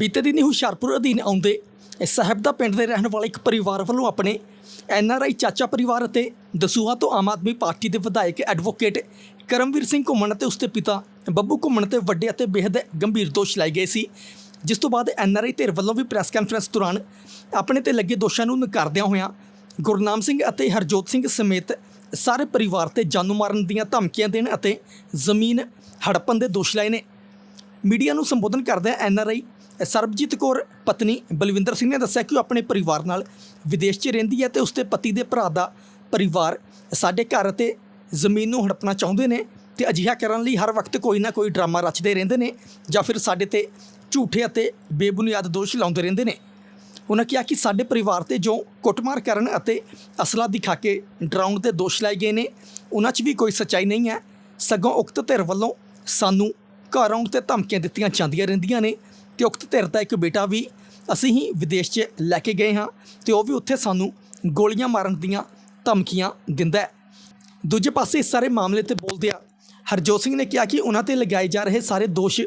ਬੀਤੇ ਦਿਨੀ ਹੁਸ਼ਿਆਰਪੁਰ ਅਧੀਨ ਆਉਂਦੇ ਸਾਹਿਬ ਦਾ ਪਿੰਡ ਦੇ ਰਹਿਣ ਵਾਲੇ ਇੱਕ ਪਰਿਵਾਰ ਵੱਲੋਂ ਆਪਣੇ ਐੱਨ ਆਰ ਆਈ ਚਾਚਾ ਪਰਿਵਾਰ ਅਤੇ ਦਸੂਹਾ ਤੋਂ ਆਮ ਆਦਮੀ ਪਾਰਟੀ ਦੇ ਵਿਧਾਇਕ ਐਡਵੋਕੇਟ ਕਰਮਵੀਰ ਸਿੰਘ ਘੁੰਮਣ ਅਤੇ ਉਸਦੇ ਪਿਤਾ ਬੱਬੂ ਘੁੰਮਣ ਤੇ ਵੱਡੇ ਅਤੇ ਬੇहद ਗੰਭੀਰ ਦੋਸ਼ ਲਾਏ ਗਏ ਸੀ। ਜਿਸ ਤੋਂ ਬਾਅਦ ਐੱਨ ਆਰ ਆਈ ਧਿਰ ਵੱਲੋਂ ਵੀ ਪ੍ਰੈਸ ਕਾਨਫਰੰਸ ਦੌਰਾਨ ਆਪਣੇ ਤੇ ਲੱਗੇ ਦੋਸ਼ਾਂ ਨੂੰ ਨਕਾਰਦਿਆਂ ਹੋਇਆਂ ਗੁਰਨਾਮ ਸਿੰਘ ਅਤੇ ਹਰਜੋਤ ਸਿੰਘ ਸਮੇਤ ਸਾਰੇ ਪਰਿਵਾਰ ਤੇ ਜਾਨੂ ਮਾਰਨ ਦੀਆਂ ਧਮਕੀਆਂ ਦੇਣ ਅਤੇ ਜ਼ਮੀਨ ਹੜੱਪਣ ਦੇ ਦੋਸ਼ ਲਾਏ ਨੇ। ਮੀਡੀਆ ਨੂੰ ਸੰਬੋਧਨ ਕਰਦਿਆਂ N R I Sarabjit Kaur ਪਤਨੀ ਬਲਵਿੰਦਰ ਸਿੰਘ ਨੇ ਦੱਸਿਆ ਕਿ ਉਹ ਆਪਣੇ ਪਰਿਵਾਰ ਨਾਲ ਵਿਦੇਸ਼ 'ਚ ਰਹਿੰਦੀ ਹੈ ਤੇ ਉਸਦੇ ਪਤੀ ਦੇ ਭਰਾ ਦਾ ਪਰਿਵਾਰ ਸਾਡੇ ਘਰ 'ਤੇ ਜ਼ਮੀਨ ਨੂੰ ਹੜਪਣਾ ਚਾਹੁੰਦੇ ਨੇ ਤੇ ਅਜਿਹਾ ਕਰਨ ਲਈ ਹਰ ਵਕਤ ਕੋਈ ਨਾ ਕੋਈ ਡਰਾਮਾ ਰਚਦੇ ਰਹਿੰਦੇ ਨੇ ਜਾਂ ਫਿਰ ਸਾਡੇ ਤੇ ਝੂਠੇ ਅਤੇ ਬੇਬੁਨਿਆਦ ਦੋਸ਼ ਲਾਉਂਦੇ ਰਹਿੰਦੇ ਨੇ। ਉਹਨਾਂ ਕਿਹਾ ਕਿ ਸਾਡੇ ਪਰਿਵਾਰ ਤੇ ਜੋ ਕੁੱਟਮਾਰ ਕਰਨ ਅਤੇ ਅਸਲਾ ਦਿਖਾ ਕੇ ਡਰਾਉਣ ਦੇ ਦੋਸ਼ ਲਾਏ ਗਏ ਨੇ, ਉਹਨਾਂ 'ਚ ਵੀ ਕੋਈ ਸੱਚਾਈ ਨਹੀਂ ਹੈ। ਸਗੋਂ ਉਕਤ ਧਿਰ ਵੱਲੋਂ ਸਾਨੂੰ ਘਰ ਆਉਣ ਤੇ ਧਮਕੀਆਂ ਦਿੱਤੀਆਂ ਜਾਂਦੀਆਂ ਰਹਿੰਦੀਆਂ ਨੇ। ਤੇ ਉਕਤ ਧਿਰ ਦਾ ਇੱਕ ਬੇਟਾ ਵੀ ਅਸੀਂ ਹੀ ਵਿਦੇਸ਼ 'ਚ ਲੈ ਕੇ ਗਏ ਹਾਂ ਤੇ ਉਹ ਵੀ ਉੱਥੇ ਸਾਨੂੰ ਗੋਲੀਆਂ ਮਾਰਨ ਦੀਆਂ ਧਮਕੀਆਂ ਦਿੰਦਾ ਹੈ। ਦੂਜੇ ਪਾਸੇ ਇਸ ਸਾਰੇ ਮਾਮਲੇ ਤੇ ਬੋਲਦਿਆਂ ਹਰਜੋਤ ਸਿੰਘ ਨੇ ਕਿਹਾ ਕਿ ਉਹਨਾਂ ਤੇ ਲਗਾਏ ਜਾ ਰਹੇ ਸਾਰੇ ਦੋਸ਼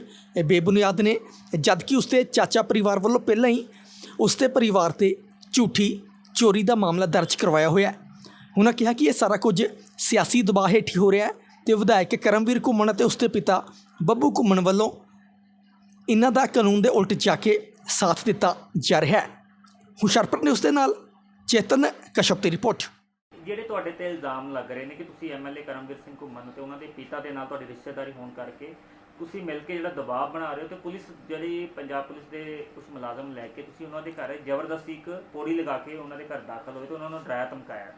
ਬੇਬੁਨਿਆਦ ਨੇ, ਜਦਕਿ ਉਸਦੇ ਚਾਚਾ ਪਰਿਵਾਰ ਵੱਲੋਂ ਪਹਿਲਾਂ ਹੀ ਉਸਦੇ ਪਰਿਵਾਰ ਤੇ ਝੂਠੀ ਚੋਰੀ ਦਾ ਮਾਮਲਾ ਦਰਜ ਕਰਵਾਇਆ ਹੋਇਆ ਹੈ। ਉਹਨਾਂ ਕਿਹਾ ਕਿ ਇਹ ਸਾਰਾ ਕੁਝ ਸਿਆਸੀ ਦਬਾਅ ਹੇਠ ਹੋ ਰਿਹਾ ਹੈ ਤੇ ਵਿਧਾਇਕ ਕਰਮਵੀਰ ਘੁੰਮਣ ਅਤੇ ਉਸਦੇ ਪਿਤਾ ਬੱਬੂ ਘੁੰਮਣ ਵੱਲੋਂ ਇਹਨਾਂ ਦਾ ਕਾਨੂੰਨ ਦੇ ਉਲਟ ਜਾ ਕੇ ਸਾਥ ਦਿੱਤਾ ਜਾ ਰਿਹਾ ਹੈ। ਹੁਸ਼ਿਆਰਪੁਰ ਨੇ ਉਸਦੇ ਨਾਲ ਚੇਤਨ ਕਸ਼ਪ ਦੀ ਰਿਪੋਰਟ। ਜਿਹੜੇ ਤੁਹਾਡੇ ਤੇ ਇਲਜ਼ਾਮ ਲੱਗ ਰਹੇ ਨੇ ਕਿ ਤੁਸੀਂ ਐਮਐਲਏ ਕਰਮਵੀਰ ਸਿੰਘ ਘੁੰਮਣ ਤੇ ਉਹਨਾਂ ਦੇ ਪਿਤਾ ਦੇ ਨਾਲ ਤੁਹਾਡੀ ਰਿਸ਼ਤੇਦਾਰੀ ਹੋਣ ਕਰਕੇ ਤੁਸੀਂ ਮਿਲ ਕੇ ਜਿਹੜਾ ਦਬਾਅ ਬਣਾ ਰਹੇ ਹੋ ਤੇ ਪੁਲਿਸ ਜਿਹੜੀ ਪੰਜਾਬ ਪੁਲਿਸ ਦੇ ਕੁਝ ਮੁਲਾਜ਼ਮ ਲੈ ਕੇ ਤੁਸੀਂ ਉਹਨਾਂ ਦੇ ਘਰ ਜ਼ਬਰਦਸਤੀ ਇੱਕ ਪੌੜੀ ਲਗਾ ਕੇ ਉਹਨਾਂ ਦੇ ਘਰ ਦਾਖਲ ਹੋਏ ਤੇ ਉਹਨਾਂ ਨੂੰ ਡਰਾਇਆ ਧਮਕਾਇਆ?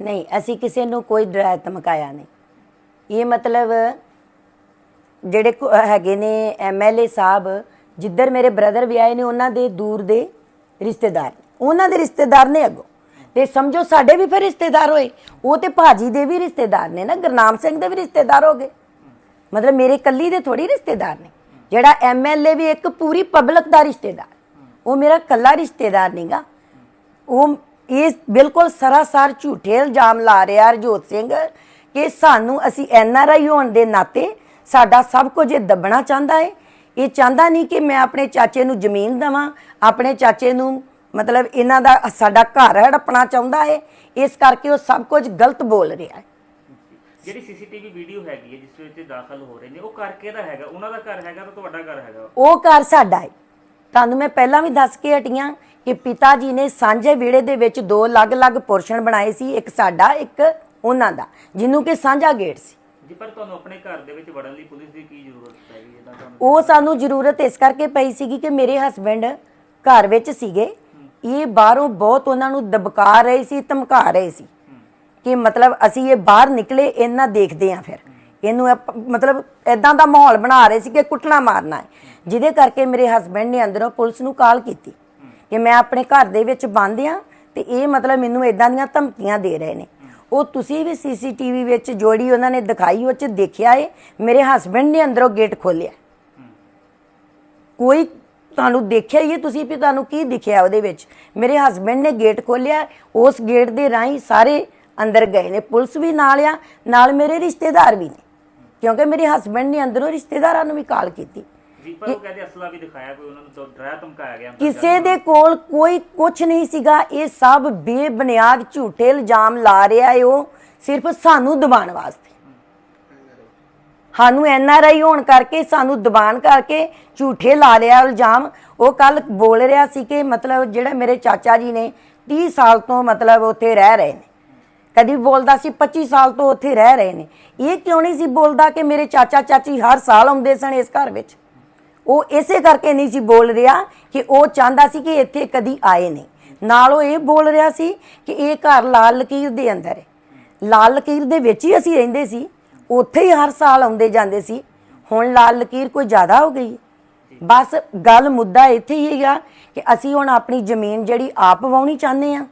ਨਹੀਂ ਅਸੀਂ ਕਿਸੇ ਨੂੰ ਕੋਈ ਡਰਾਇਆ ਧਮਕਾਇਆ ਨਹੀਂ। ਇਹ ਮਤਲਬ ਜਿਹੜੇ ਕੋ- ਹੈਗੇ ਨੇ ਐਮਐਲਏ ਸਾਹਿਬ, ਜਿੱਧਰ ਮੇਰੇ ਬ੍ਰਦਰ ਵਿਆਹੇ ਨੇ, ਉਹਨਾਂ ਦੇ ਦੂਰ ਦੇ ਰਿਸ਼ਤੇਦਾਰ ਨੇ। ਉਹਨਾਂ ਦੇ ਰਿਸ਼ਤੇਦਾਰ ਨੇ ਅੱਗੋਂ। ਤੇ ਸਮਝੋ, ਸਾਡੇ ਵੀ ਫਿਰ ਰਿਸ਼ਤੇਦਾਰ ਹੋਏ। ਉਹ ਤੇ ਭਾਜੀ ਦੇ ਵੀ ਰਿਸ਼ਤੇਦਾਰ ਨੇ ਨਾ, ਗੁਰਨਾਮ ਸਿੰਘ ਦੇ ਵੀ ਰਿਸ਼ਤੇਦਾਰ ਹੋ ਗਏ। ਮਤਲਬ ਮੇਰੇ ਕੱਲੀ ਦੇ ਥੋੜੀ ਰਿਸ਼ਤੇਦਾਰ ਨੇ। ਜਿਹੜਾ ਐਮਐਲਏ ਵੀ ਇੱਕ ਪੂਰੀ ਪਬਲਿਕ ਦਾ ਰਿਸ਼ਤੇਦਾਰ। ਉਹ ਮੇਰਾ ਕੱਲਾ ਰਿਸ਼ਤੇਦਾਰ ਨਹੀਂਗਾ। ਉਹ ਇਹ ਬਿਲਕੁਲ ਸਰਾਸਰ ਝੂਠੇ ਇਲਜ਼ਾਮ ਲਾ ਰਿਹਾ, ਹਰਜੋਤ ਸਿੰਘ, ਕਿ ਸਾਨੂੰ ਅਸੀਂ ਐਨਆਰਆਈ ਹੋਣ ਦੇ ਨਾਤੇ ਸਾਡਾ ਸਭ ਕੁਝ ਇਹ ਦੱਬਣਾ ਚਾਹੁੰਦਾ ਹੈ ਇਹ ਚਾਹੁੰਦਾ ਨਹੀਂ ਕਿ ਮੈਂ ਆਪਣੇ ਚਾਚੇ ਨੂੰ ਜ਼ਮੀਨ ਦਵਾਂ ਆਪਣੇ ਚਾਚੇ ਨੂੰ ਮਤਲਬ ਇਹਨਾਂ ਦਾ ਸਾਡਾ ਘਰ ਹੜਪਣਾ ਚਾਹੁੰਦਾ ਹੈ ਇਸ ਕਰਕੇ ਉਹ ਸਭ ਕੁਝ ਗਲਤ ਬੋਲ ਰਿਹਾ ਹੈ ਜਿਹੜੀ ਸੀਸੀਟੀਵੀ ਵੀਡੀਓ ਹੈਗੀ ਹੈ ਜਿਸ ਵਿੱਚ ਦਾਖਲ ਹੋ ਰਹੇ ਨੇ ਉਹ ਘਰ ਕਿਹਦਾ ਹੈਗਾ? ਉਹਨਾਂ ਦਾ ਘਰ ਹੈਗਾ ਤਾਂ ਤੁਹਾਡਾ ਘਰ ਹੈਗਾ। ਉਹ ਘਰ ਸਾਡਾ ਹੈ ਤੁਹਾਨੂੰ ਮੈਂ ਪਹਿਲਾਂ ਵੀ ਦੱਸ ਕੇ ਹਟੀਆਂ ਕਿ ਪਿਤਾ ਜੀ ਨੇ ਸਾਂਝੇ ਵਿਹੜੇ ਦੇ ਵਿੱਚ ਦੋ ਅਲੱਗ-ਅਲੱਗ ਪੋਰਸ਼ਨ ਬਣਾਏ ਸੀ ਇੱਕ ਸਾਡਾ ਇੱਕ ਉਹਨਾਂ ਦਾ ਜਿਹਨੂੰ ਕਿ ਸਾਂਝਾ ਗੇਟ ਸੀ। ਜੀ ਪਰ ਤੁਹਾਨੂੰ ਆਪਣੇ ਘਰ ਦੇ ਵਿੱਚ ਵੜਨ ਲਈ ਪੁਲਿਸ ਦੀ ਕੀ ਜ਼ਰੂਰਤ ਪੈ ਗਈ ਇਹਦਾ ਤੁਹਾਨੂੰ ਉਹ ਸਾਨੂੰ ਜ਼ਰੂਰਤ ਇਸ ਕਰਕੇ ਪਈ ਸੀਗੀ ਕਿ ਮੇਰੇ ਹਸਬੰਡ ਘਰ ਵਿੱਚ ਸੀਗੇ। ਇਹ ਬਾਹਰੋਂ ਬਹੁਤ ਉਹਨਾਂ ਨੂੰ ਦਬਕਾ ਰਹੇ ਸੀ ਧਮਕਾ ਰਹੇ ਸੀ। ਕਿ ਮਤਲਬ ਅਸੀਂ ਇਹ ਬਾਹਰ ਨਿਕਲੇ ਇਹਨਾਂ ਦੇਖਦੇ ਆਂ ਫਿਰ। ਇਹਨੂੰ ਇਹ ਮਤਲਬ ਇਦਾਂ ਦਾ ਮਾਹੌਲ ਬਣਾ ਰਹੇ ਸੀ ਕਿ ਕੁੱਟਣਾ ਮਾਰਨਾ ਹੈ। ਜਿਹਦੇ ਕਰਕੇ ਮੇਰੇ ਹਸਬੰਡ ਨੇ ਅੰਦਰੋਂ ਪੁਲਿਸ ਨੂੰ ਕਾਲ ਕੀਤੀ ਕਿ ਮੈਂ ਆਪਣੇ ਘਰ ਦੇ ਵਿੱਚ ਬੰਦ ਆ ਤੇ ਇਹ ਮਤਲਬ ਮੈਨੂੰ ਇਦਾਂ ਦੀਆਂ ਧਮਕੀਆਂ ਦੇ ਰਹੇ ਨੇ। ਉਹ ਤੁਸੀਂ ਵੀ ਸੀਸੀਟੀਵੀ ਵਿੱਚ ਜੋੜੀ ਉਹਨਾਂ ਨੇ ਦਿਖਾਈ, ਉਹ ਚ ਦੇਖਿਆ ਏ, ਮੇਰੇ ਹਸਬੰਡ ਨੇ ਅੰਦਰੋਂ ਗੇਟ ਖੋਲਿਆ ਕੋਈ ਤੁਹਾਨੂੰ ਦੇਖਿਆ ਹੀ ਹੈ ਤੁਸੀਂ ਵੀ ਤੁਹਾਨੂੰ ਕੀ ਦਿਖਿਆ ਉਹਦੇ ਵਿੱਚ? ਮੇਰੇ ਹਸਬੰਡ ਨੇ ਗੇਟ ਖੋਲਿਆ ਉਸ ਗੇਟ ਦੇ ਰਾਹੀਂ ਸਾਰੇ ਅੰਦਰ ਗਏ ਨੇ। ਪੁਲਿਸ ਵੀ ਨਾਲ ਆ, ਨਾਲ ਮੇਰੇ ਰਿਸ਼ਤੇਦਾਰ ਵੀ ਨੇ। ਕਿਉਂਕਿ ਮੇਰੇ ਹਸਬੰਡ ਨੇ ਅੰਦਰੋਂ ਰਿਸ਼ਤੇਦਾਰਾਂ ਨੂੰ ਵੀ ਕਾਲ ਕੀਤੀ। ਜੀ ਪਰ ਉਹ ਕਹਿੰਦੇ ਅਸਲਾ ਵੀ ਦਿਖਾਇਆ ਕੋਈ ਉਹਨਾਂ ਨੂੰ ਤਾਂ ਡਰਾਇਆ ਧਮਕਾਇਆ ਗਿਆ ਅੰਦਰ ਕਿਸੇ ਦੇ ਕੋਲ ਕੋਈ ਕੁਝ ਨਹੀਂ ਸੀਗਾ ਇਹ ਸਭ ਬੇਬੁਨਿਆਦ ਝੂਠੇ ਇਲਜ਼ਾਮ ਲਾ ਰਿਹਾ ਹੈ ਉਹ ਸਿਰਫ ਸਾਨੂੰ ਦਬਾਉਣ ਵਾਸਤੇ। ਸਾਨੂੰ ਐਨਆਰਆਈ ਹੋਣ ਕਰਕੇ ਸਾਨੂੰ ਦਬਾਣ ਕਰਕੇ ਝੂਠੇ ਲਾ ਲਿਆ ਇਲਜ਼ਾਮ। ਉਹ ਕੱਲ ਬੋਲ ਰਿਹਾ ਸੀ ਕਿ ਮਤਲਬ ਜਿਹੜਾ ਮੇਰੇ ਚਾਚਾ ਜੀ ਨੇ 30 ਸਾਲ ਤੋਂ ਮਤਲਬ ਉੱਥੇ ਰਹਿ ਰਹੇ ਨੇ। ਕਦੀ ਬੋਲਦਾ ਸੀ 25 ਸਾਲ ਤੋਂ ਉੱਥੇ ਰਹਿ ਰਹੇ ਨੇ। ਇਹ ਕਿਉਂ ਨਹੀਂ ਸੀ ਬੋਲਦਾ ਕਿ ਮੇਰੇ ਚਾਚਾ ਚਾਚੀ ਹਰ ਸਾਲ ਆਉਂਦੇ ਸਨ ਇਸ ਘਰ ਵਿੱਚ? ਉਹ ਇਸੇ ਕਰਕੇ ਨਹੀਂ ਸੀ ਬੋਲ ਰਿਹਾ ਕਿ ਉਹ ਚਾਹੁੰਦਾ ਸੀ ਕਿ ਇੱਥੇ ਕਦੀ ਆਏ ਨਹੀਂ। ਨਾਲ ਉਹ ਇਹ ਬੋਲ ਰਿਹਾ ਸੀ ਕਿ ਇਹ ਘਰ ਲਾਲ ਲਕੀਰ ਦੇ ਅੰਦਰ ਹੈ। ਲਾਲ ਲਕੀਰ ਦੇ ਵਿੱਚ ਹੀ ਅਸੀਂ ਰਹਿੰਦੇ ਸੀ। ਉੱਥੇ ਹੀ ਹਰ ਸਾਲ ਆਉਂਦੇ ਜਾਂਦੇ ਸੀ। ਹੁਣ ਲਾਲ ਲਕੀਰ ਕੋਈ ਜ਼ਿਆਦਾ ਹੋ ਗਈ। ਬਸ ਗੱਲ ਮੁੱਦਾ ਇੱਥੇ ਹੀ ਹੈਗਾ ਕਿ ਅਸੀਂ ਹੁਣ ਆਪਣੀ ਜ਼ਮੀਨ ਜਿਹੜੀ ਆਪ ਵਾਉਣੀ ਚਾਹੁੰਦੇ ਆ